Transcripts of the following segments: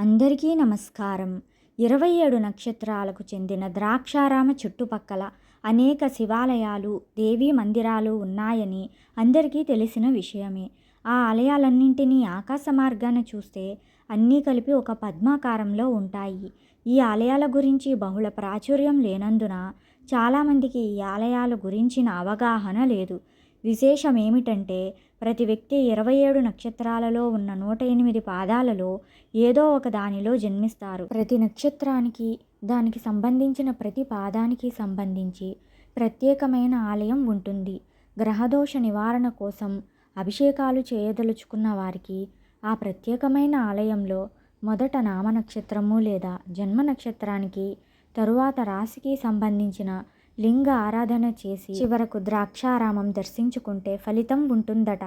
అందరికీ నమస్కారం. ఇరవై ఏడు నక్షత్రాలకు చెందిన ద్రాక్షారామ చుట్టుపక్కల అనేక శివాలయాలు దేవీ మందిరాలు ఉన్నాయని అందరికీ తెలిసిన విషయమే. ఆ ఆలయాలన్నింటినీ ఆకాశ మార్గాన చూస్తే అన్నీ కలిపి ఒక పద్మాకారంలో ఉంటాయి. ఈ ఆలయాల గురించి బహుళ ప్రాచుర్యం లేనందున చాలామందికి ఈ ఆలయాల గురించిన అవగాహన లేదు. విశేషం ఏమిటంటే ప్రతి వ్యక్తి ఇరవై ఏడు నక్షత్రాలలో ఉన్న నూట ఎనిమిది పాదాలలో ఏదో ఒక దానిలో జన్మిస్తారు. ప్రతి నక్షత్రానికి దానికి సంబంధించిన ప్రతి పాదానికి సంబంధించి ప్రత్యేకమైన ఆలయం ఉంటుంది. గ్రహదోష నివారణ కోసం అభిషేకాలు చేయదలుచుకున్న వారికి ఆ ప్రత్యేకమైన ఆలయంలో మొదట నామ నక్షత్రము లేదా జన్మ నక్షత్రానికి తరువాత రాశికి సంబంధించిన లింగ ఆరాధన చేసి చివరకు ద్రాక్షారామం దర్శించుకుంటే ఫలితం ఉంటుందట.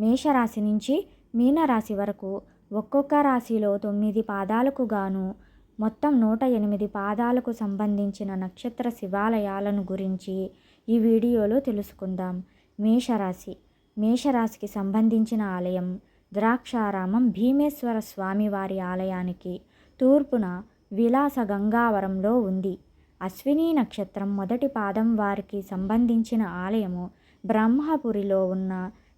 మేషరాశి నుంచి మీనరాశి వరకు ఒక్కొక్క రాశిలో తొమ్మిది పాదాలకు గాను మొత్తం నూట ఎనిమిది పాదాలకు సంబంధించిన నక్షత్ర శివాలయాలను గురించి ఈ వీడియోలో తెలుసుకుందాం. మేషరాశి. మేషరాశికి సంబంధించిన ఆలయం ద్రాక్షారామం భీమేశ్వర స్వామివారి ఆలయానికి తూర్పున విలాస గంగావరంలో ఉంది. అశ్విని నక్షత్రం మొదటి పాదం వారికి సంబంధించిన ఆలయము. బ్రహ్మపురిలో ఉన్న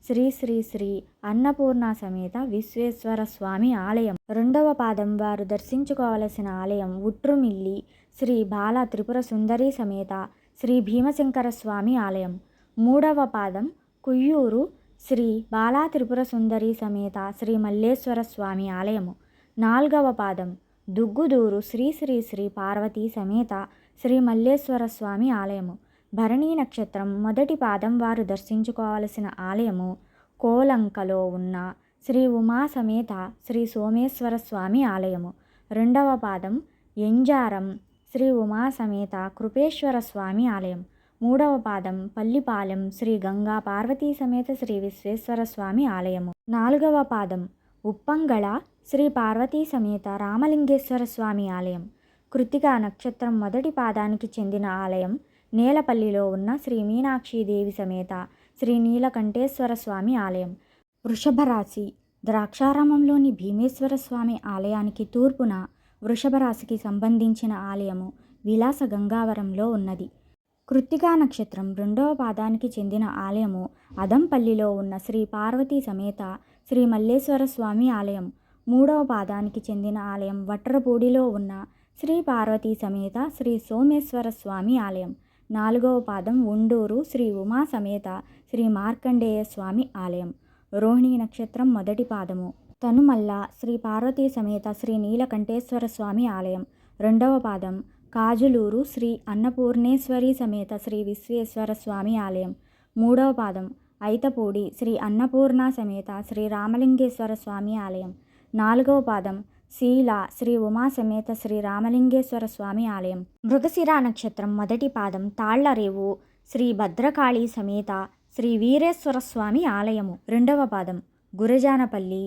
శ్రీ శ్రీ శ్రీ అన్నపూర్ణ సమేత విశ్వేశ్వర స్వామి ఆలయం. రెండవ పాదం వారు దర్శించుకోవలసిన ఆలయం ఉట్రుమిల్లి శ్రీ బాల త్రిపుర సుందరి సమేత శ్రీ భీమశంకర స్వామి ఆలయం. మూడవ పాదం కుయ్యూరు శ్రీ బాలా త్రిపుర సుందరి సమేత శ్రీ మల్లేశ్వర స్వామి ఆలయము. నాల్గవ పాదం దుగ్గుదూరు శ్రీ శ్రీ శ్రీ పార్వతీ సమేత శ్రీ మల్లేశ్వర స్వామి ఆలయము. భరణీ నక్షత్రం మొదటి పాదం వారు దర్శించుకోవలసిన ఆలయము. కోలంకలో ఉన్న శ్రీ ఉమా సమేత శ్రీ సోమేశ్వర స్వామి ఆలయము. రెండవ పాదం ఎంజారం శ్రీ ఉమా సమేత కృపేశ్వర స్వామి ఆలయం. మూడవ పాదం పల్లిపాలెం శ్రీ గంగా పార్వతీ సమేత శ్రీ విశ్వేశ్వర స్వామి ఆలయము. నాలుగవ పాదం ఉప్పంగళ శ్రీ పార్వతీ సమేత రామలింగేశ్వర స్వామి ఆలయం. కృతికా నక్షత్రం మొదటి పాదానికి చెందిన ఆలయం నేలపల్లిలో ఉన్న శ్రీ మీనాక్షీదేవి సమేత శ్రీ నీలకంఠేశ్వర స్వామి ఆలయం. వృషభరాశి ద్రాక్షారామంలోని భీమేశ్వర స్వామి ఆలయానికి తూర్పున వృషభరాశికి సంబంధించిన ఆలయము విలాస గంగావరంలో ఉన్నది. కృత్తికా నక్షత్రం రెండవ పాదానికి చెందిన ఆలయము అదంపల్లిలో ఉన్న శ్రీ పార్వతీ సమేత శ్రీ మల్లేశ్వర స్వామి ఆలయం మూడవ పాదానికి చెందిన ఆలయం వట్రపూడిలో ఉన్న శ్రీ పార్వతీ సమేత శ్రీ సోమేశ్వర స్వామి ఆలయం. నాలుగవ పాదం ఉండూరు శ్రీ ఉమా సమేత శ్రీ మార్కండేయ స్వామి ఆలయం. రోహిణీ నక్షత్రం మొదటి పాదము. తనుమల్ల శ్రీ పార్వతీ సమేత శ్రీ నీలకంఠేశ్వర స్వామి ఆలయం. రెండవ పాదం కాజులూరు శ్రీ అన్నపూర్ణేశ్వరి సమేత శ్రీ విశ్వేశ్వర స్వామి ఆలయం. మూడవ పాదం ఐతపూడి శ్రీ అన్నపూర్ణ సమేత శ్రీ రామలింగేశ్వర స్వామి ఆలయం. నాలుగవ పాదం శీల శ్రీ ఉమా సమేత శ్రీ రామలింగేశ్వర స్వామి ఆలయం. మృగశిర నక్షత్రం మొదటి పాదం తాళ్ళరేవు శ్రీ భద్రకాళి సమేత శ్రీ వీరేశ్వర స్వామి ఆలయము రెండవ పాదం. గురజానపల్లి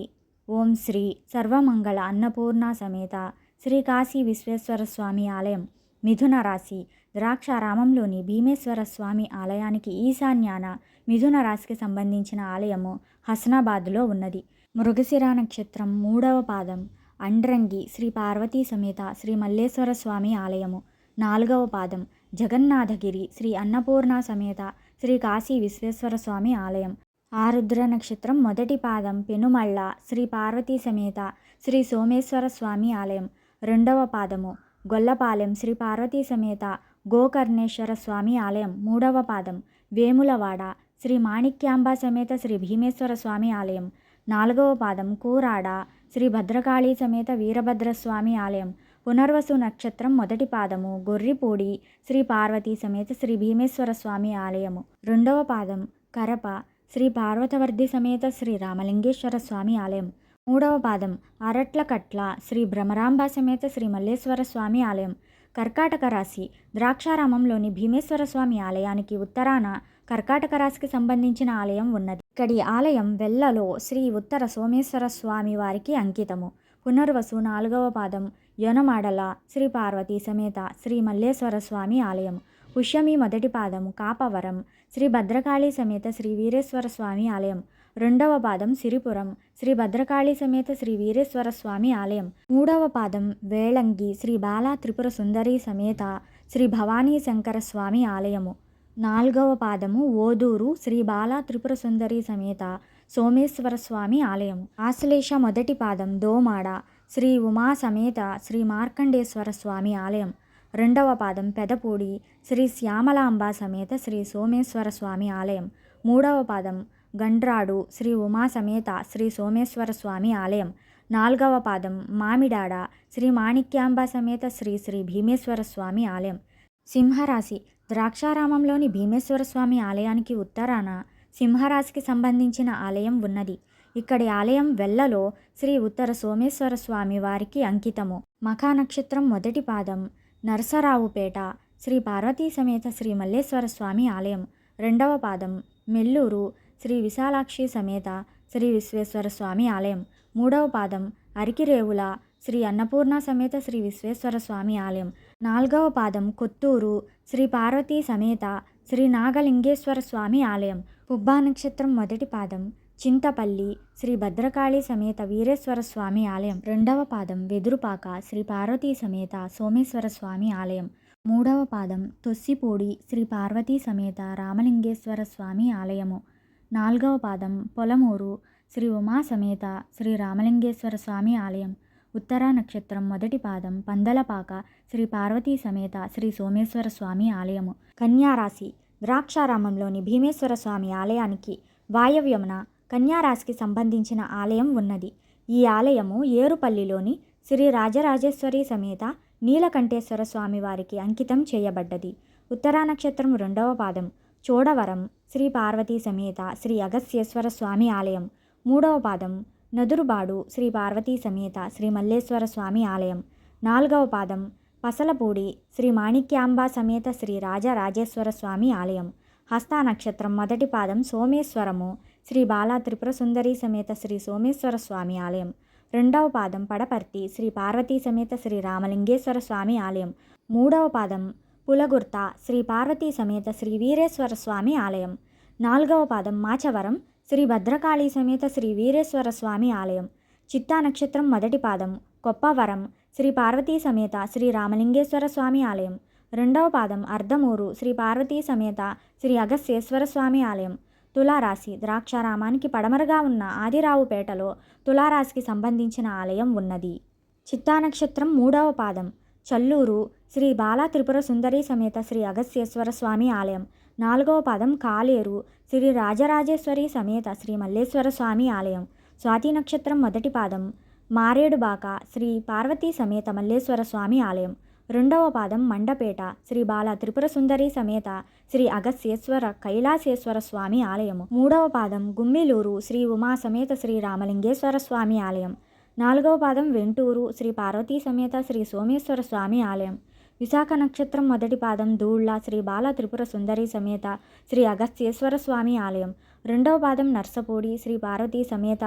ఓం శ్రీ సర్వమంగళ అన్నపూర్ణ సమేత శ్రీ కాశీ విశ్వేశ్వర స్వామి ఆలయం. మిథున రాశి ద్రాక్షారామంలోని భీమేశ్వర స్వామి ఆలయానికి ఈశాన్యాన మిథున రాశికి సంబంధించిన ఆలయము హస్నాబాద్లో ఉన్నది. మృగశిర నక్షత్రం మూడవ పాదం అండ్రంగి శ్రీ పార్వతీ సమేత శ్రీ మల్లేశ్వర స్వామి ఆలయము. నాలుగవ పాదం. జగన్నాథగిరి శ్రీ అన్నపూర్ణ సమేత శ్రీ కాశీ విశ్వేశ్వర స్వామి ఆలయం. ఆరుద్ర నక్షత్రం మొదటి పాదం. పెనుమళ్ళ శ్రీ పార్వతీ సమేత శ్రీ సోమేశ్వర స్వామి ఆలయం. రెండవ పాదము. గొల్లపాలెం శ్రీ పార్వతీ సమేత గోకర్ణేశ్వర స్వామి ఆలయం. మూడవ పాదం. వేములవాడ శ్రీ మాణిక్యాంబ సమేత శ్రీ భీమేశ్వర స్వామి ఆలయం. నాలుగవ పాదం. కూరాడ శ్రీ భద్రకాళి సమేత వీరభద్రస్వామి ఆలయం. పునర్వసు నక్షత్రం మొదటి పాదము. గొర్రిపూడి శ్రీ పార్వతీ సమేత శ్రీ భీమేశ్వర స్వామి ఆలయము. రెండవ పాదం. కరప శ్రీ పార్వతవర్ధి సమేత శ్రీ రామలింగేశ్వర స్వామి ఆలయం. మూడవ పాదం. అరట్లకట్ల శ్రీ భ్రమరాంబ సమేత శ్రీ మల్లేశ్వర స్వామి ఆలయం. కర్కాటక రాశి. ద్రాక్షారామంలోని భీమేశ్వర స్వామి ఆలయానికి ఉత్తరాన కర్కాటక రాశికి సంబంధించిన ఆలయం ఉన్నది. ఇక్కడి ఆలయం వెల్లలో శ్రీ ఉత్తర సోమేశ్వర స్వామి వారికి అంకితము. పునర్వసు నాలుగవ పాదం. యొనమాడల శ్రీ పార్వతీ సమేత శ్రీ మల్లేశ్వర స్వామి ఆలయం. పుష్యమి మొదటి పాదం. కాపవరం. శ్రీ భద్రకాళి సమేత శ్రీ వీరేశ్వర స్వామి ఆలయం. రెండవ పాదం. సిరిపురం. శ్రీ భద్రకాళి సమేత శ్రీ వీరేశ్వర స్వామి ఆలయం. మూడవ పాదం. వేళంగి. శ్రీ బాలా త్రిపుర సుందరి సమేత శ్రీ భవానీ శంకర స్వామి ఆలయము. నాలుగవ పాదము ఓదూరు శ్రీ బాలా త్రిపుర సుందరి సమేత సోమేశ్వర స్వామి ఆలయం ఆశ్లేష మొదటి పాదం దోమాడ శ్రీ ఉమా సమేత శ్రీ మార్కండేశ్వర స్వామి ఆలయం. రెండవ పాదం పెదపూడి శ్రీ శ్యామలాంబ సమేత శ్రీ సోమేశ్వర స్వామి ఆలయం. మూడవ పాదం గండ్రాడు శ్రీ ఉమా సమేత శ్రీ సోమేశ్వర స్వామి ఆలయం. నాలుగవ పాదం మామిడాడ శ్రీ మాణిక్యాంబ సమేత శ్రీ శ్రీ భీమేశ్వర స్వామి ఆలయం. సింహరాశి ద్రాక్షారామంలోని భీమేశ్వర స్వామి ఆలయానికి ఉత్తరాన సింహరాశికి సంబంధించిన ఆలయం ఉన్నది. ఇక్కడి ఆలయం వెల్లలో శ్రీ ఉత్తర సోమేశ్వర స్వామి వారికి అంకితము. మఖా నక్షత్రం మొదటి పాదం నరసరావుపేట శ్రీ పార్వతీ సమేత శ్రీ మల్లేశ్వర స్వామి ఆలయం. రెండవ పాదం మెల్లూరు శ్రీ విశాలాక్షి సమేత శ్రీ విశ్వేశ్వర స్వామి ఆలయం. మూడవ పాదం అరికిరేవుల శ్రీ అన్నపూర్ణ సమేత శ్రీ విశ్వేశ్వర స్వామి ఆలయం. నాలుగవ పాదం కొత్తూరు శ్రీ పార్వతీ సమేత శ్రీ నాగలింగేశ్వర స్వామి ఆలయం. పుబ్బా నక్షత్రం మొదటి పాదం చింతపల్లి శ్రీ భద్రకాళి సమేత వీరేశ్వర స్వామి ఆలయం. రెండవ పాదం వెదురుపాక శ్రీ పార్వతీ సమేత సోమేశ్వర స్వామి ఆలయం. మూడవ పాదం తొస్సిపూడి శ్రీ పార్వతీ సమేత రామలింగేశ్వర స్వామి ఆలయము. నాలుగవ పాదం పొలమూరు శ్రీ ఉమా సమేత శ్రీ రామలింగేశ్వర స్వామి ఆలయం. ఉత్తరా నక్షత్రం మొదటి పాదం పందలపాక శ్రీ పార్వతీ సమేత శ్రీ సోమేశ్వర స్వామి ఆలయము. కన్యారాశి ద్రాక్షారామంలోని భీమేశ్వర స్వామి ఆలయానికి వాయవ్యమున కన్యారాశికి సంబంధించిన ఆలయం ఉన్నది. ఈ ఆలయము ఏరుపల్లిలోని శ్రీ రాజరాజేశ్వరి సమేత నీలకంఠేశ్వర స్వామి వారికి అంకితం చేయబడ్డది. ఉత్తరా నక్షత్రం రెండవ పాదం చోడవరం శ్రీ పార్వతీ సమేత శ్రీ అగస్యేశ్వర స్వామి ఆలయం మూడవ పాదం నదురుబాడు శ్రీ పార్వతీ సమేత శ్రీ మల్లేశ్వర స్వామి ఆలయం. నాలుగవ పాదం పసలపూడి శ్రీ మాణిక్యాంబా సమేత శ్రీ రాజరాజేశ్వర స్వామి ఆలయం. హస్తా నక్షత్రం మొదటి పాదం సోమేశ్వరము శ్రీ బాలా త్రిపుర సుందరి సమేత శ్రీ సోమేశ్వర స్వామి ఆలయం. రెండవ పాదం పడపర్తి శ్రీ పార్వతీ సమేత శ్రీ రామలింగేశ్వర స్వామి ఆలయం. మూడవ పాదం పులగుర్త శ్రీ పార్వతీ సమేత శ్రీ వీరేశ్వర స్వామి ఆలయం. నాలుగవ పాదం మాచవరం శ్రీ భద్రకాళీ సమేత శ్రీ వీరేశ్వర స్వామి ఆలయం. చిత్తా నక్షత్రం మొదటి పాదం కొప్పవరం శ్రీ పార్వతీ సమేత శ్రీ రామలింగేశ్వర స్వామి ఆలయం. రెండవ పాదం అర్ధమూరు. శ్రీ పార్వతీ సమేత శ్రీ అగస్యేశ్వర స్వామి ఆలయం. తులారాశి. ద్రాక్షారామానికి పడమరగా ఉన్న ఆదిరావుపేటలో తులారాశికి సంబంధించిన ఆలయం ఉన్నది. చిత్తా నక్షత్రం మూడవ పాదం. చల్లూరు. శ్రీ బాలా త్రిపుర సుందరి సమేత శ్రీ అగస్యేశ్వర స్వామి ఆలయం. నాలుగవ పాదం కాలేరు. శ్రీ రాజరాజేశ్వరి సమేత శ్రీ మల్లేశ్వర స్వామి ఆలయం. స్వాతి నక్షత్రం మొదటి పాదం. మారేడుబాక శ్రీ పార్వతీ సమేత మల్లేశ్వర స్వామి ఆలయం. రెండవ పాదం మండపేట శ్రీ బాల త్రిపుర సుందరి సమేత శ్రీ అగస్యేశ్వర కైలాసేశ్వర స్వామి ఆలయము మూడవ పాదం గుమ్మిలూరు శ్రీ ఉమా సమేత శ్రీ రామలింగేశ్వర స్వామి ఆలయం. నాలుగవ పాదం వెంటూరు శ్రీ పార్వతీ సమేత శ్రీ సోమేశ్వర స్వామి ఆలయం. విశాఖ నక్షత్రం మొదటి పాదం ధూళ్ళ శ్రీ బాల త్రిపుర సుందరి సమేత శ్రీ అగస్త్యేశ్వర స్వామి ఆలయం. రెండవ పాదం నర్సపూడి శ్రీ పార్వతీ సమేత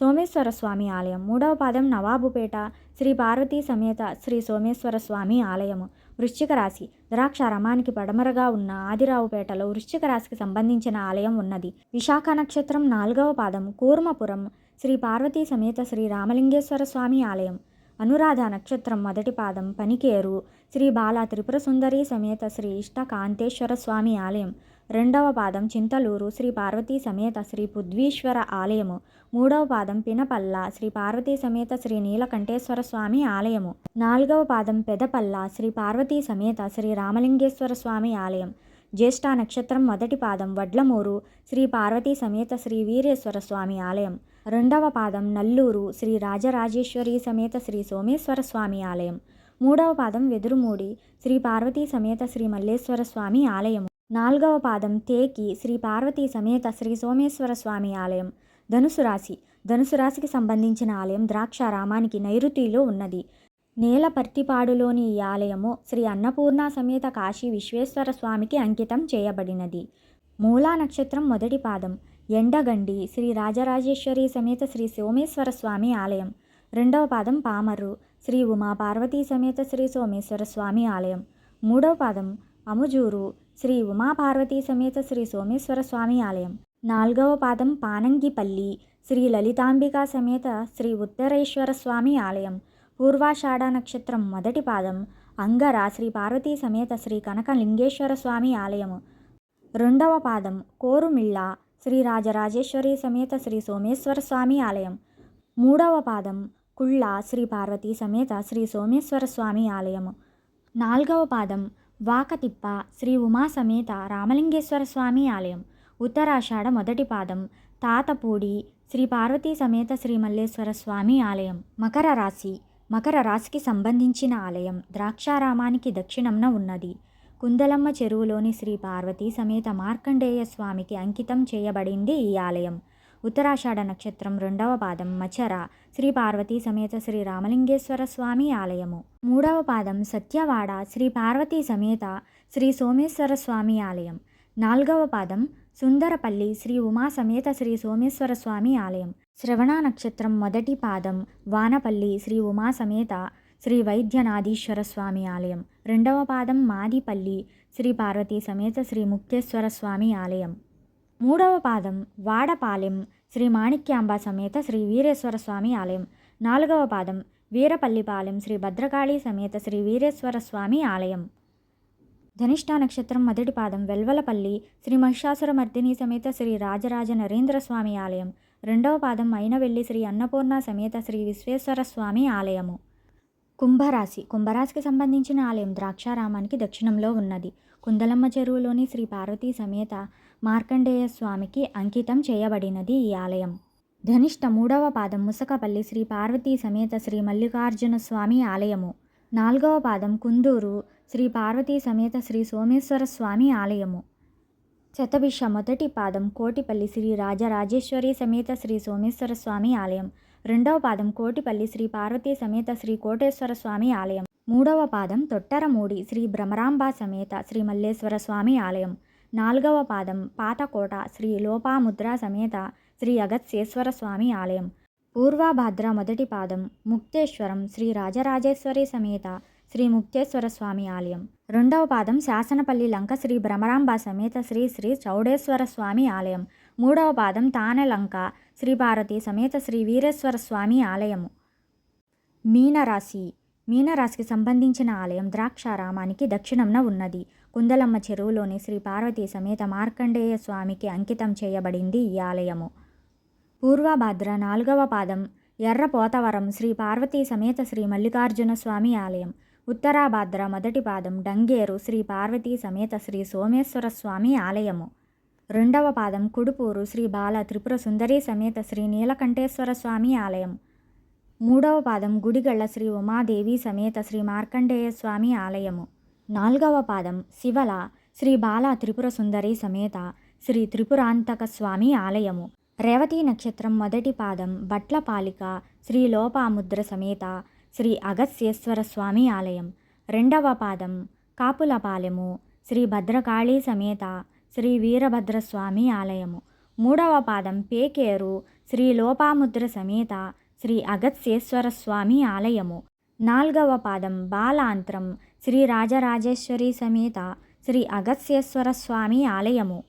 సోమేశ్వర స్వామి ఆలయం. మూడవ పాదం నవాబుపేట శ్రీ పార్వతీ సమేత శ్రీ సోమేశ్వర స్వామి ఆలయము. వృశ్చిక రాశి. ద్రాక్ష రమానికి పడమరగా ఉన్న ఆదిరావుపేటలో వృశ్చిక రాశికి సంబంధించిన ఆలయం ఉన్నది. విశాఖ నక్షత్రం నాలుగవ పాదం కూర్మపురం శ్రీ పార్వతీ సమేత శ్రీ రామలింగేశ్వర స్వామి ఆలయం. అనురాధ నక్షత్రం మొదటి పాదం పనికేరు. శ్రీ బాల త్రిపుర సుందరి సమేత శ్రీ ఇష్ట కాంతేశ్వర స్వామి ఆలయం. రెండవ పాదం చింతలూరు శ్రీ పార్వతీ సమేత శ్రీ పుద్వీశ్వర ఆలయము. మూడవ పాదం పినపల్ల శ్రీ పార్వతీ సమేత శ్రీ నీలకంఠేశ్వర స్వామి ఆలయము. నాలుగవ పాదం పెదపల్ల శ్రీ పార్వతీ సమేత శ్రీ రామలింగేశ్వర స్వామి ఆలయం. జ్యేష్ఠ నక్షత్రం మొదటి పాదం వడ్లమూరు శ్రీ పార్వతీ సమేత శ్రీ వీరేశ్వర స్వామి ఆలయం. రెండవ పాదం నల్లూరు శ్రీ రాజరాజేశ్వరి సమేత శ్రీ సోమేశ్వర స్వామి ఆలయం. మూడవ పాదం వెదురుమూడి శ్రీ పార్వతీ సమేత శ్రీ మల్లేశ్వర స్వామి ఆలయం. నాలుగవ పాదం తేకి శ్రీ పార్వతీ సమేత శ్రీ సోమేశ్వర స్వామి ఆలయం. ధనుసు రాశి ధనుసు రాశికి సంబంధించిన ఆలయం ద్రాక్షారామానికి నైరుతిలో ఉన్నది. నేలపర్తిపాడులోని ఈ ఆలయము శ్రీ అన్నపూర్ణ సమేత కాశీ విశ్వేశ్వర స్వామికి అంకితం చేయబడినది. మూలా నక్షత్రం మొదటి పాదం ఎండగండి. శ్రీ రాజరాజేశ్వరి సమేత శ్రీ సోమేశ్వర స్వామి ఆలయం. రెండవ పాదం పామర్రు. శ్రీ ఉమా పార్వతీ సమేత శ్రీ సోమేశ్వర స్వామి ఆలయం. మూడవ పాదం అముజూరు. శ్రీ ఉమా పార్వతీ సమేత శ్రీ సోమేశ్వర స్వామి ఆలయం. నాలుగవ పాదం పానంగిపల్లి. శ్రీ లలితాంబికా సమేత శ్రీ ఉత్తరేశ్వర స్వామి ఆలయం. పూర్వాషాఢ నక్షత్రం మొదటి పాదం అంగర శ్రీ పార్వతీ సమేత శ్రీ కనకలింగేశ్వర స్వామి ఆలయము. రెండవ పాదం కోరుమిళ్ళ శ్రీ రాజరాజేశ్వరి సమేత శ్రీ సోమేశ్వర స్వామి ఆలయం. మూడవ పాదం కుళ్ళ శ్రీ పార్వతీ సమేత శ్రీ సోమేశ్వర స్వామి ఆలయము నాలుగవ పాదం వాకతిప్ప శ్రీ ఉమా సమేత రామలింగేశ్వర స్వామి ఆలయం. ఉత్తరాషాఢ మొదటి పాదం తాతపూడి శ్రీ పార్వతీ సమేత శ్రీ మల్లేశ్వర స్వామి ఆలయం. మకర రాశి మకర రాశికి సంబంధించిన ఆలయం. ద్రాక్షారామానికి దక్షిణంన ఉన్నది. కుందలమ్మ చెరువులోని శ్రీ పార్వతీ సమేత మార్కండేయ స్వామికి అంకితం చేయబడింది ఈ ఆలయం. ఉత్తరాషాఢ నక్షత్రం రెండవ పాదం మచర శ్రీ పార్వతీ సమేత శ్రీ రామలింగేశ్వర స్వామి ఆలయము. మూడవ పాదం సత్యవాడ శ్రీ పార్వతీ సమేత శ్రీ సోమేశ్వర స్వామి ఆలయం. నాలుగవ పాదం సుందరపల్లి శ్రీ ఉమా సమేత శ్రీ సోమేశ్వర స్వామి ఆలయం. శ్రవణ నక్షత్రం మొదటి పాదం వానపల్లి శ్రీ ఉమా సమేత శ్రీ వైద్యనాథీశ్వర స్వామి ఆలయం. రెండవ పాదం మాదిపల్లి శ్రీ పార్వతీ సమేత శ్రీ ముక్తేశ్వర స్వామి ఆలయం. మూడవ పాదం వాడపాలెం శ్రీ మాణిక్యాంబ సమేత శ్రీ వీరేశ్వర స్వామి ఆలయం. నాలుగవ పాదం వీరపల్లిపాలెం శ్రీ భద్రకాళి సమేత శ్రీ వీరేశ్వర స్వామి ఆలయం. ధనిష్ఠా నక్షత్రం మొదటి పాదం వెల్వలపల్లి శ్రీ మహిషాసురమర్దిని సమేత శ్రీ రాజరాజ నరేంద్ర స్వామి ఆలయం. రెండవ పాదం అయినవెల్లి శ్రీ అన్నపూర్ణ సమేత శ్రీ విశ్వేశ్వర స్వామి ఆలయము. కుంభరాశి. కుంభరాశికి సంబంధించిన ఆలయం ద్రాక్షారామానికి దక్షిణంలో ఉన్నది. కుందలమ్మ చెరువులోని శ్రీ పార్వతీ సమేత మార్కండేయ స్వామికి అంకితం చేయబడినది ఈ ఆలయం. ధనిష్ట మూడవ పాదం ముసకపల్లి శ్రీ పార్వతీ సమేత శ్రీ మల్లికార్జున స్వామి ఆలయము. నాలుగవ పాదం కుందూరు శ్రీ పార్వతీ సమేత శ్రీ సోమేశ్వర స్వామి ఆలయము. శతభిష మొదటి పాదం కోటిపల్లి శ్రీ రాజరాజేశ్వరి సమేత శ్రీ సోమేశ్వర స్వామి ఆలయం. రెండవ పాదం కోటిపల్లి శ్రీ పార్వతీ సమేత శ్రీ కోటేశ్వర స్వామి ఆలయం. మూడవ పాదం తొట్టరమూడి శ్రీ భ్రమరాంబ సమేత శ్రీ మల్లేశ్వర స్వామి ఆలయం. నాలుగవ పాదం పాతకోట శ్రీ లోపాముద్ర సమేత శ్రీ అగత్సేశ్వర స్వామి ఆలయం. పూర్వభద్ర మొదటి పాదం ముక్తేశ్వరం శ్రీ రాజరాజేశ్వరి సమేత శ్రీ ముక్తేశ్వర స్వామి ఆలయం. రెండవ పాదం శాసనపల్లి లంక శ్రీ భ్రమరాంబ సమేత శ్రీ శ్రీ చౌడేశ్వర స్వామి ఆలయం. మూడవ పాదం తానెలంక శ్రీ పార్వతి సమేత శ్రీ వీరేశ్వర స్వామి ఆలయము. మీనరాశి. మీనరాశికి సంబంధించిన ఆలయం ద్రాక్షారామానికి దక్షిణంన ఉన్నది. కుందలమ్మ చెరువులోని శ్రీ పార్వతీ సమేత మార్కండేయ స్వామికి అంకితం చేయబడింది ఈ ఆలయము. పూర్వభద్ర నాలుగవ పాదం ఎర్రపోతవరం శ్రీ పార్వతీ సమేత శ్రీ మల్లికార్జున స్వామి ఆలయం. ఉత్తరాభాద్ర మొదటి పాదం డంగేరు శ్రీ పార్వతీ సమేత శ్రీ సోమేశ్వర స్వామి ఆలయము. రెండవ పాదం కుడుపూరు శ్రీ బాల త్రిపుర సుందరీ సమేత శ్రీ నీలకంఠేశ్వర స్వామి ఆలయం. మూడవ పాదం గుడిగళ్ళ శ్రీ ఉమాదేవి సమేత శ్రీ మార్కండేయ స్వామి ఆలయము. నాలుగవ పాదం శివల శ్రీ బాల త్రిపుర సుందరి సమేత శ్రీ త్రిపురాంతక స్వామి ఆలయము. రేవతి నక్షత్రం మొదటి పాదం బట్లపాలిక శ్రీ లోపాముద్ర సమేత శ్రీ అగస్యేశ్వర స్వామి ఆలయం. రెండవ పాదం కాపులపాలెము శ్రీ భద్రకాళీ సమేత శ్రీ వీరభద్రస్వామి ఆలయము. మూడవ పాదం పేకేరు శ్రీ లోపాముద్ర సమేత శ్రీ అగత్సేశ్వర స్వామి ఆలయము. నాల్గవ పాదం బాలాంత్రం శ్రీ రాజరాజేశ్వరి సమేత శ్రీ అగత్సేశ్వర స్వామి ఆలయము.